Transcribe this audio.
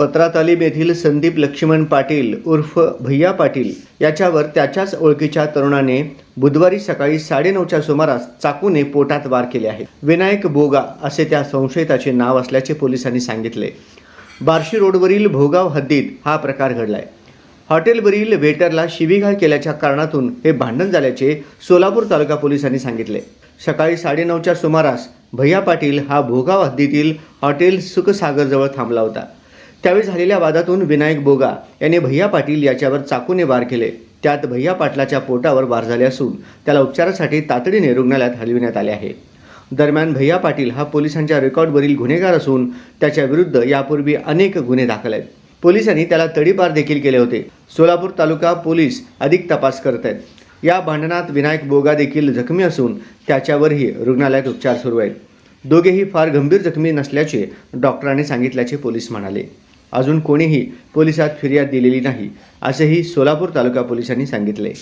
पत्रात तालीम येथील संदीप लक्ष्मण पाटील उर्फ भैया पाटील याच्यावर त्याच्याच ओळखीच्या तरुणाने बुधवारी सकाळी साडेनऊच्या सुमारास चाकूने पोटात वार केले आहे. विनायक बोगा असे त्या संशयिताचे नाव असल्याचे पोलिसांनी सांगितले. बार्शी रोडवरील भोगाव हद्दीत हा प्रकार घडलाय. हॉटेलवरील वेटरला शिवीगाळ केल्याच्या कारणातून हे भांडण झाल्याचे सोलापूर तालुका पोलिसांनी सांगितले. सकाळी साडेनऊच्या सुमारास भैया पाटील हा भोगाव हद्दीतील हॉटेल सुखसागरजवळ थांबला होता. त्यावेळी झालेल्या वादातून विनायक बोगा याने भैया पाटील याच्यावर चाकूने वार केले. त्यात भैया पाटलाच्या पोटावर वार झाले असून त्याला उपचारासाठी तातडीने रुग्णालयात हलविण्यात आले आहे. दरम्यान भैया पाटील हा पोलिसांच्या रेकॉर्डवरील गुन्हेगार असून त्याच्या विरुद्ध यापूर्वी अनेक गुन्हे दाखल आहेत. पोलिसांनी त्याला तडीपार देखील केले होते. सोलापूर तालुका पोलीस अधिक तपास करत आहेत. या भांडणात विनायक बोगा देखील जखमी असून त्याच्यावरही रुग्णालयात उपचार सुरू आहेत. दोघेही फार गंभीर जखमी नसल्याचे डॉक्टरांनी सांगितल्याचे पोलीस म्हणाले. अजून कोणीही पोलिसात फिर्याद दिलेली नाही असेही सोलापूर तालुका पोलिसांनी सांगितले.